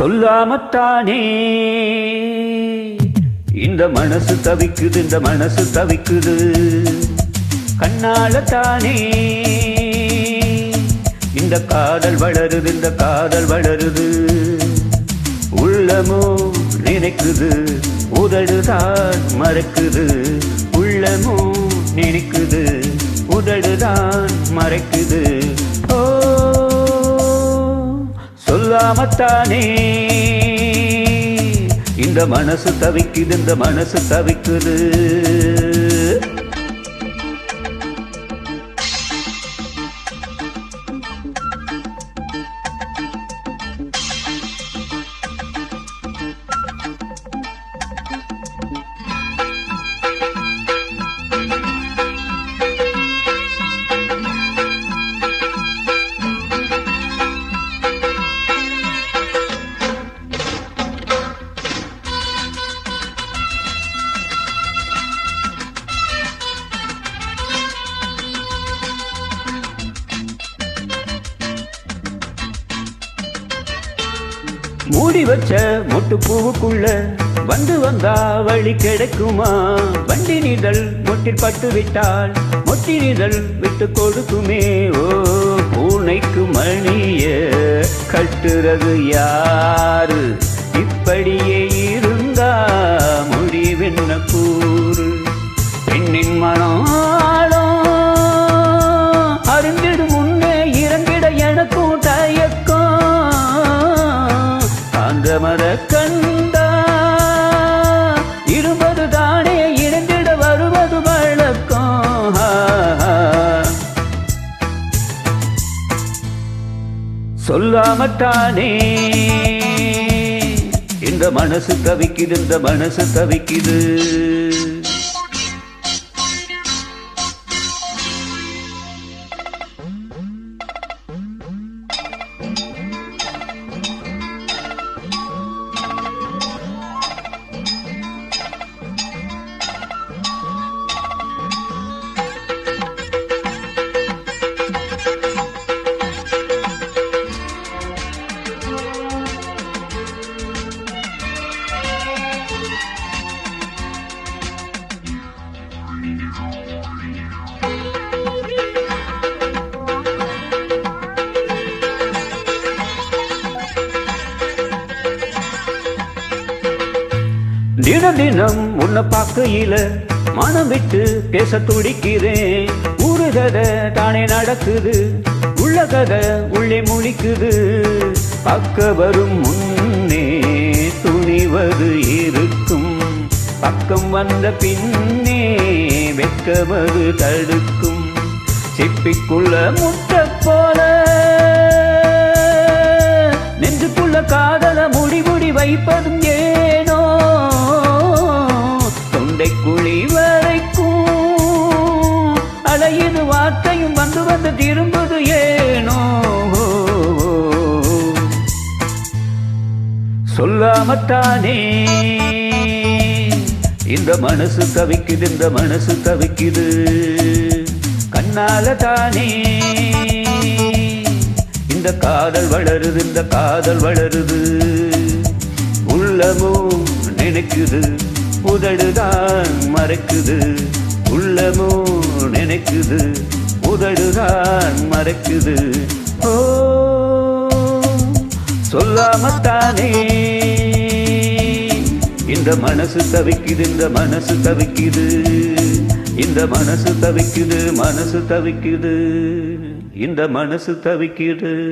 சொல்லாமத்தானே. இந்த மனசு தவிக்குது இந்த மனசு தவிக்குது. கண்ணால தானே இந்த காதல் வளருது இந்த காதல் வளருது. உள்ளமோ நினைக்குது உதடுதான் மறக்குது. உள்ளமோ நினைக்குது உதடுதான் மறைக்குது. ஓ சொல்லாமத்தானே இந்த மனசு தவிக்குது இந்த மனசு தவிக்குது. மூடி வச்ச மொட்டு பூவுக்குள்ள வந்து வந்தா வழி கிடைக்குமா? வண்டி நிதழ் மொட்டில் பட்டு விட்டால் மொட்டி நிதழ் விட்டு கொடுக்குமே. ஓ பூனைக்கு மணிய கட்டுறது யாரு? இப்படியே இருந்தா முடிவென்ன பூ மர கண்டா. இருபது தானே இணைந்திட வருவது வழக்கம். சொல்லாமட்டானே. இந்த மனசு தவிக்குது இந்த மனசு தவிக்குது. தினம் தினம் உன்னை பார்க்கையில மனம் விட்டு பேச துடிக்கிறேன். ஊரு கதை தானே நடக்குது உள்ள கதை உள்ளே முழிக்குது. பக்க வரும் முன்னே துணிவது இருக்கும். பக்கம் வந்த பின்னே வெட்கவது தடுக்கும் சிப்பிக்குள்ள முட்டை போல. நெஞ்சுக்குள்ள காதல முடி வைப்பதும் ஏனோ? தொண்டை குழி வரைக்கும் அலையுது வார்த்தையும் வந்து வந்து திரும்புது ஏனோ? சொல்லாமத்தானே இந்த மனசு தவிக்குது இந்த மனசு தவிக்குது. கண்ணால தானே. இந்த காதல் வளருது இந்த காதல் வளருது. உள்ளமோ நினைக்குது உதடுதான் மறைக்குது. உள்ளமோ நினைக்குது உதடுதான் மறைக்குது. ஓ சொல்லாமத்தானே இந்த மனசு தவிக்குது இந்த மனசு தவிக்குது. இந்த மனசு தவிக்குது மனசு தவிக்குது. இந்த மனசு தவிக்குது.